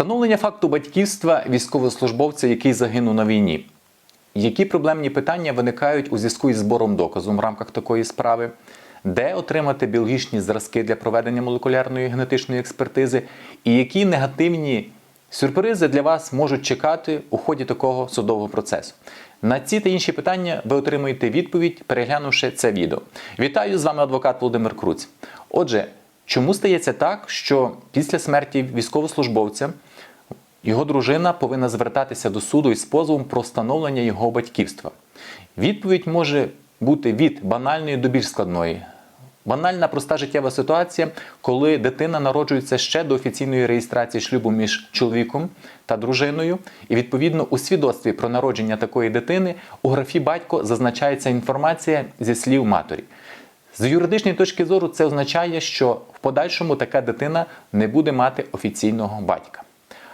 Встановлення факту батьківства військовослужбовця, який загинув на війні. Які проблемні питання виникають у зв'язку із збором доказу в рамках такої справи? Де отримати біологічні зразки для проведення молекулярної генетичної експертизи? І які негативні сюрпризи для вас можуть чекати у ході такого судового процесу? На ці та інші питання ви отримуєте відповідь, переглянувши це відео. Вітаю з вами адвокат Володимир Круць. Отже, чому стається так, що після смерті військовослужбовця його дружина повинна звертатися до суду із позовом про встановлення його батьківства. Відповідь може бути від банальної до більш складної. Банальна проста життєва ситуація, коли дитина народжується ще до офіційної реєстрації шлюбу між чоловіком та дружиною, і відповідно у свідоцтві про народження такої дитини у графі батько зазначається інформація зі слів матері. З юридичної точки зору це означає, що в подальшому така дитина не буде мати офіційного батька.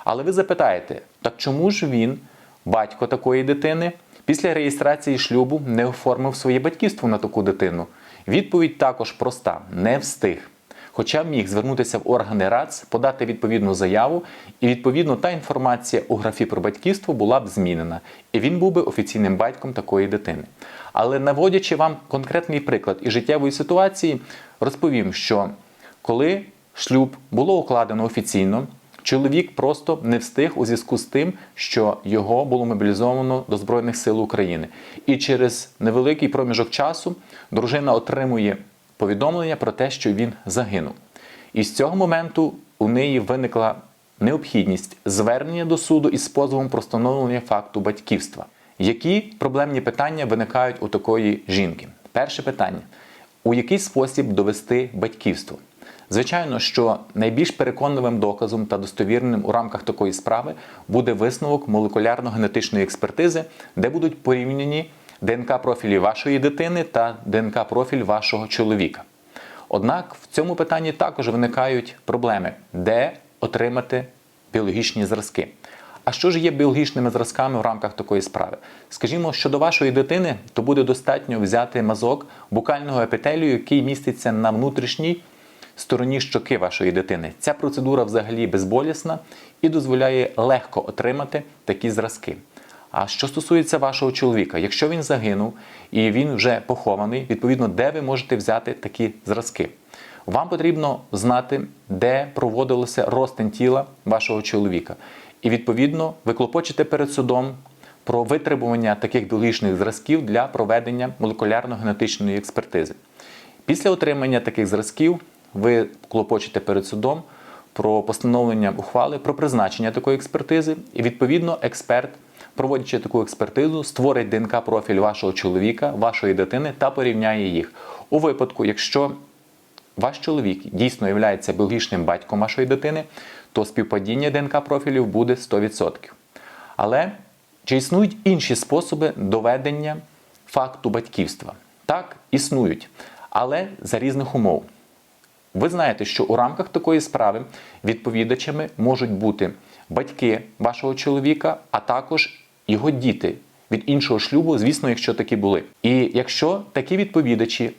Але ви запитаєте, так чому ж він, батько такої дитини, після реєстрації шлюбу не оформив своє батьківство на таку дитину? Відповідь також проста: не встиг. Хоча міг звернутися в органи РАЦ, подати відповідну заяву, і відповідно та інформація у графі про батьківство була б змінена, і він був би офіційним батьком такої дитини. Але наводячи вам конкретний приклад із життєвої ситуації, розповім, що коли шлюб було укладено офіційно, чоловік просто не встиг у зв'язку з тим, що його було мобілізовано до Збройних сил України. І через невеликий проміжок часу дружина отримує повідомлення про те, що він загинув. І з цього моменту у неї виникла необхідність звернення до суду із позовом про встановлення факту батьківства. Які проблемні питання виникають у такої жінки? Перше питання: у який спосіб довести батьківство? Звичайно, що найбільш переконливим доказом та достовірним у рамках такої справи буде висновок молекулярно-генетичної експертизи, де будуть порівняні ДНК-профілі вашої дитини та ДНК-профіль вашого чоловіка. Однак в цьому питанні також виникають проблеми, де отримати біологічні зразки. А що ж є біологічними зразками в рамках такої справи? Скажімо, щодо вашої дитини, то буде достатньо взяти мазок букального епітелію, який міститься на внутрішній стороні щоки вашої дитини. Ця процедура взагалі безболісна і дозволяє легко отримати такі зразки. А що стосується вашого чоловіка, якщо він загинув і він вже похований, відповідно, де ви можете взяти такі зразки? Вам потрібно знати, де проводилося розтин тіла вашого чоловіка. І відповідно ви клопочете перед судом про витребування таких біологічних зразків для проведення молекулярно-генетичної експертизи. Після отримання таких зразків ви клопочете перед судом про постановлення ухвали про призначення такої експертизи, і відповідно експерт, проводячи таку експертизу, створить ДНК-профіль вашого чоловіка, вашої дитини та порівняє їх. У випадку, якщо ваш чоловік дійсно є біологічним батьком вашої дитини, то співпадіння ДНК-профілів буде 100%. Але чи існують інші способи доведення факту батьківства? Так, існують, але за різних умов. Ви знаєте, що у рамках такої справи відповідачами можуть бути батьки вашого чоловіка, а також його діти від іншого шлюбу, звісно, якщо такі були. І якщо такі відповідачі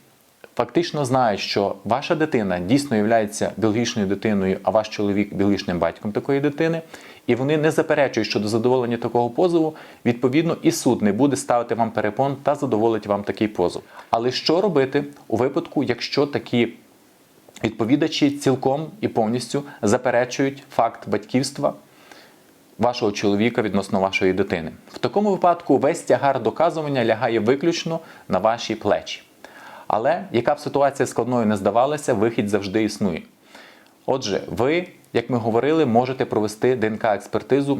фактично знають, що ваша дитина дійсно є біологічною дитиною, а ваш чоловік біологічним батьком такої дитини, і вони не заперечують щодо задоволення такого позову, відповідно, і суд не буде ставити вам перепон та задоволить вам такий позов. Але що робити у випадку, якщо такі відповідачі цілком і повністю заперечують факт батьківства вашого чоловіка відносно вашої дитини. В такому випадку весь тягар доказування лягає виключно на ваші плечі. Але яка б ситуація складною не здавалася, вихід завжди існує. Отже, ви, як ми говорили, можете провести ДНК-експертизу,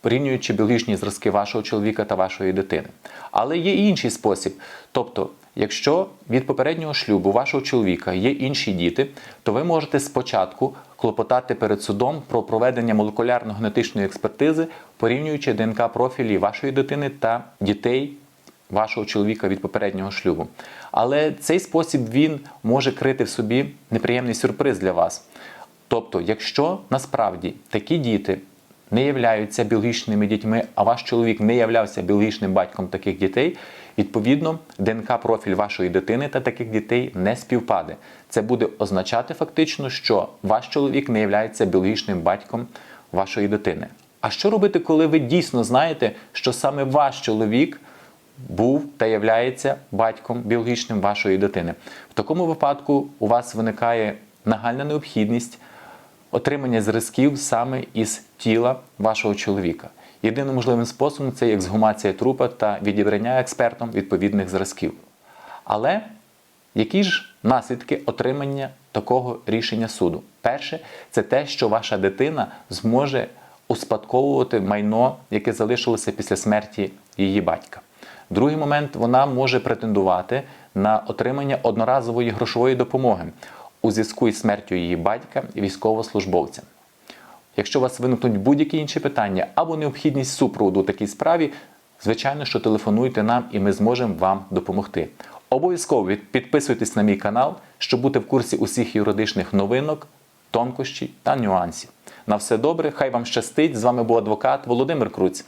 порівнюючи біологічні зразки вашого чоловіка та вашої дитини. Але є інший спосіб. Тобто, якщо від попереднього шлюбу вашого чоловіка є інші діти, то ви можете спочатку клопотати перед судом про проведення молекулярно-генетичної експертизи, порівнюючи ДНК-профілі вашої дитини та дітей вашого чоловіка від попереднього шлюбу. Але цей спосіб він може крити в собі неприємний сюрприз для вас. Тобто, якщо насправді такі діти не являються біологічними дітьми, а ваш чоловік не являвся біологічним батьком таких дітей, відповідно, ДНК-профіль вашої дитини та таких дітей не співпаде. Це буде означати фактично, що ваш чоловік не являється біологічним батьком вашої дитини. А що робити, коли ви дійсно знаєте, що саме ваш чоловік був та являється батьком біологічним вашої дитини? В такому випадку у вас виникає нагальна необхідність отримання зразків саме із тіла вашого чоловіка. Єдиним можливим способом це ексгумація трупа та відібрання експертом відповідних зразків. Але які ж наслідки отримання такого рішення суду? Перше, це те, що ваша дитина зможе успадковувати майно, яке залишилося після смерті її батька. Другий момент вона може претендувати на отримання одноразової грошової допомоги у зв'язку із смертю її батька військовослужбовця. Якщо у вас виникнуть будь-які інші питання або необхідність супроводу у такій справі, звичайно, що телефонуйте нам і ми зможемо вам допомогти. Обов'язково підписуйтесь на мій канал, щоб бути в курсі усіх юридичних новинок, тонкощів та нюансів. На все добре, хай вам щастить. З вами був адвокат Володимир Круць.